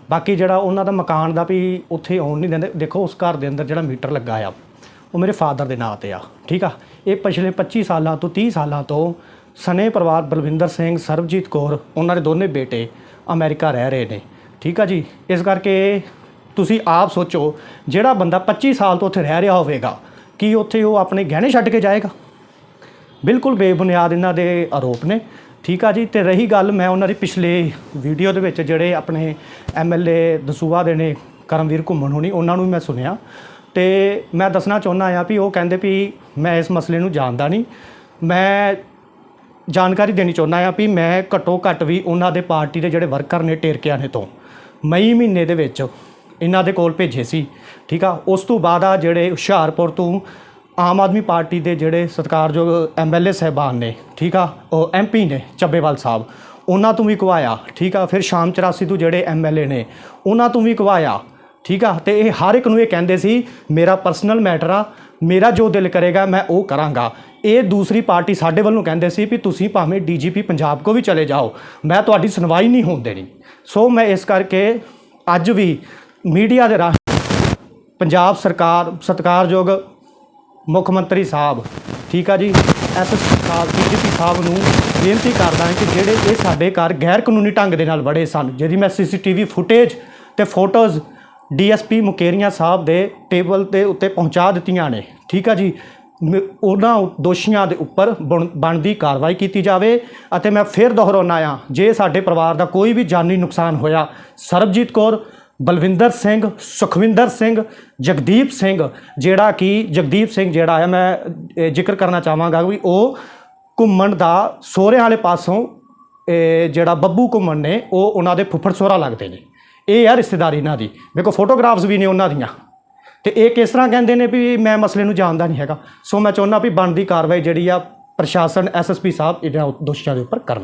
ਬਾਕੀ ਜਿਹੜਾ ਉਹਨਾਂ ਦਾ ਮਕਾਨ ਦਾ ਵੀ ਉੱਥੇ ਆਉਣ ਨਹੀਂ ਦਿੰਦੇ, ਦੇਖੋ ਉਸ ਘਰ ਦੇ ਅੰਦਰ ਜਿਹੜਾ ਮੀਟਰ ਲੱਗਾ ਆ, ਉਹ ਮੇਰੇ ਫਾਦਰ ਦੇ ਨਾਂ ਤੇ ਆ, ਠੀਕ ਆ? ਇਹ ਪਿਛਲੇ 25 ਸਾਲਾਂ ਤੋਂ 30 ਸਾਲਾਂ ਤੋਂ ਸਨੇ ਪਰਿਵਾਰ ਬਲਵਿੰਦਰ ਸਿੰਘ, ਸਰਬਜੀਤ ਕੌਰ, ਉਹਨਾਂ ਦੇ ਦੋਨੇ ਬੇਟੇ ਅਮਰੀਕਾ ਰਹਿ ਰਹੇ ਨੇ, ਠੀਕ ਆ ਜੀ? ਇਸ ਕਰਕੇ ਤੁਸੀਂ ਆਪ ਸੋਚੋ, ਜਿਹੜਾ ਬੰਦਾ 25 ਸਾਲ ਤੋਂ ਉੱਥੇ ਰਹਿ ਰਿਹਾ ਹੋਵੇਗਾ, ਕੀ ਉੱਥੇ ਉਹ ਆਪਣੇ ਗਹਿਣੇ ਛੱਡ ਕੇ ਜਾਏਗਾ? ਬਿਲਕੁਲ ਬੇਬੁਨਿਆਦ ਇਹਨਾਂ ਦੇ ਆਰੋਪ ਨੇ। ਠੀਕ ਆ ਜੀ, ਤੇ ਰਹੀ ਗੱਲ ਮੈਂ ਉਹਨਾਂ ਦੀ ਪਿਛਲੇ ਵੀਡੀਓ ਦੇ ਵਿੱਚ ਜਿਹੜੇ ਆਪਣੇ ਐਮਐਲਏ ਦਸੂਹਾ ਦੇ ਨੇ ਕਰਮਵੀਰ ਘੁੰਮਣ ਹੋਣੀ, ਉਹਨਾਂ ਨੂੰ ਵੀ ਮੈਂ ਸੁਣਿਆ। ਤੇ ਮੈਂ ਦੱਸਣਾ ਚਾਹੁੰਦਾ ਆ ਵੀ ਉਹ ਕਹਿੰਦੇ ਵੀ ਮੈਂ ਇਸ ਮਸਲੇ ਨੂੰ ਜਾਣਦਾ ਨਹੀਂ। ਮੈਂ ਜਾਣਕਾਰੀ ਦੇਣੀ ਚਾਹੁੰਦਾ ਆ ਵੀ ਮੈਂ ਘੱਟੋ ਘੱਟ ਵੀ ਉਹਨਾਂ ਦੇ ਪਾਰਟੀ ਦੇ ਜਿਹੜੇ ਵਰਕਰ ਨੇ ਟੇਰਕਿਆਂ ਨੇ ਤੋਂ, ਮਈ ਮਹੀਨੇ ਦੇ ਵਿੱਚ ਇਹਨਾਂ ਦੇ ਕੋਲ ਭੇਜੇ ਸੀ। ਠੀਕ ਆ, ਉਸ ਤੋਂ ਬਾਅਦ ਆ ਜਿਹੜੇ ਹੁਸ਼ਿਆਰਪੁਰ ਤੋਂ ਆਮ ਆਦਮੀ ਪਾਰਟੀ ਦੇ ਜਿਹੜੇ ਸਤਿਕਾਰਯੋਗ ਐਮਐਲਏ ਸਹਿਬਾਨ ਨੇ, ਠੀਕ ਆ, ਉਹ ਐਮਪੀ ਨੇ, ਚੱਬੇਵਾਲ ਸਾਹਿਬ, ਉਹਨਾਂ ਤੋਂ ਵੀ ਕਵਾਇਆ ਠੀਕ ਆ, ਫਿਰ ਸ਼ਾਮ 84 ਤੋਂ ਜਿਹੜੇ ਐਮਐਲਏ ਨੇ, ਉਹਨਾਂ ਤੋਂ ਵੀ ਕਵਾਇਆ ਠੀਕ ਆ, ਤੇ ਇਹ ਹਰ ਇੱਕ ਨੂੰ ਇਹ ਕਹਿੰਦੇ ਸੀ, ਮੇਰਾ ਪਰਸਨਲ ਮੈਟਰ ਆ, ਮੇਰਾ ਜੋ ਦਿਲ ਕਰੇਗਾ, ਮੈਂ ਉਹ ਕਰਾਂਗਾ। ਇਹ ਦੂਸਰੀ ਪਾਰਟੀ ਸਾਡੇ ਵੱਲੋਂ ਕਹਿੰਦੇ ਸੀ ਵੀ ਤੁਸੀਂ ਭਾਵੇਂ ਡੀਜੀਪੀ ਪੰਜਾਬ ਕੋ ਵੀ ਚਲੇ ਜਾਓ, ਮੈਂ ਤੁਹਾਡੀ ਸੁਣਵਾਈ ਨਹੀਂ ਹੋਣ ਦੇਣੀ। ਸੋ ਮੈਂ ਇਸ ਕਰਕੇ ਅੱਜ ਵੀ ਮੀਡੀਆ ਦੇ ਰਾਹੀਂ ਪੰਜਾਬ ਸਰਕਾਰ, ਸਤਿਕਾਰਯੋਗ ਮੁੱਖ ਮੰਤਰੀ ਸਾਹਿਬ। ਠੀਕ ਆ ਜੀ? ਐਸਐਸਪੀ ਸਾਹਿਬ ਡੀਜੀਪੀ ਸਾਹਿਬ ਨੂੰ ਬੇਨਤੀ ਕਰਦਾ ਹਾਂ ਕਿ ਜਿਹੜੇ ਇਹ ਸਾਡੇ ਘਰ ਗੈਰ ਕਾਨੂੰਨੀ ਢੰਗ ਦੇ ਨਾਲ ਵੜੇ ਸਨ, ਜਿਹਦੀ ਮੈਂ ਸੀਸੀਟੀਵੀ ਫੁਟੇਜ ਤੇ ਫੋਟੋਜ਼ ਡੀਐਸਪੀ ਮੁਕੇਰੀਆਂ ਸਾਹਿਬ ਦੇ ਟੇਬਲ ਦੇ ਉੱਤੇ ਪਹੁੰਚਾ ਦਿੱਤੀਆਂ ਨੇ। ਠੀਕ ਆ ਜੀ? ਉਹਨਾਂ ਦੋਸ਼ੀਆਂ ਦੇ ਉੱਪਰ ਬਣ- ਬਣਦੀ ਕਾਰਵਾਈ ਕੀਤੀ ਜਾਵੇ ਅਤੇ ਮੈਂ ਫਿਰ ਦੁਹਰਾਉਣਾ ਆ, ਜੇ ਸਾਡੇ ਪਰਿਵਾਰ ਦਾ ਕੋਈ ਵੀ ਜਾਨੀ ਨੁਕਸਾਨ ਹੋਇਆ, ਸਰਬਜੀਤ ਕੌਰ ਬਲਵਿੰਦਰ ਸਿੰਘ, ਸੁਖਵਿੰਦਰ ਸਿੰਘ, ਜਗਦੀਪ ਸਿੰਘ, ਜਿਹੜਾ ਕਿ ਜਗਦੀਪ ਸਿੰਘ ਜਿਹੜਾ ਹੈ ਮੈਂ ਜ਼ਿਕਰ ਕਰਨਾ ਚਾਹਾਂਗਾ ਵੀ ਉਹ ਘੁੰਮਣ ਦਾ ਸਹੁਰੇ ਵਾਲੇ ਪਾਸੋਂ ਜਿਹੜਾ ਬੱਬੂ ਘੁੰਮਣ ਨੇ, ਉਹ ਉਹਨਾਂ ਦੇ ਫੁੱਫੜ ਸਹੁਰਾ ਲੱਗਦੇ ਨੇ। ਇਹ ਆ ਰਿਸ਼ਤੇਦਾਰੀ ਇਹਨਾਂ ਦੀ। ਮੇਰੇ ਕੋਲ ਫੋਟੋਗ੍ਰਾਫਸ ਵੀ ਨੇ ਉਹਨਾਂ ਦੀਆਂ। ਤੇ ਇਹ ਕਿਸ ਤਰ੍ਹਾਂ ਕਹਿੰਦੇ ਨੇ ਵੀ ਮੈਂ ਮਸਲੇ ਨੂੰ ਜਾਣਦਾ ਨਹੀਂ ਹੈਗਾ। ਸੋ ਮੈਂ ਚਾਹੁੰਦਾ ਵੀ ਬਣਦੀ ਕਾਰਵਾਈ ਜਿਹੜੀ ਆ ਪ੍ਰਸ਼ਾਸਨ ਐਸਐਸਪੀ ਸਾਹਿਬ ਇਹਨਾਂ ਦੋਸ਼ੀਆਂ ਦੇ ਉੱਪਰ ਕਰਨ।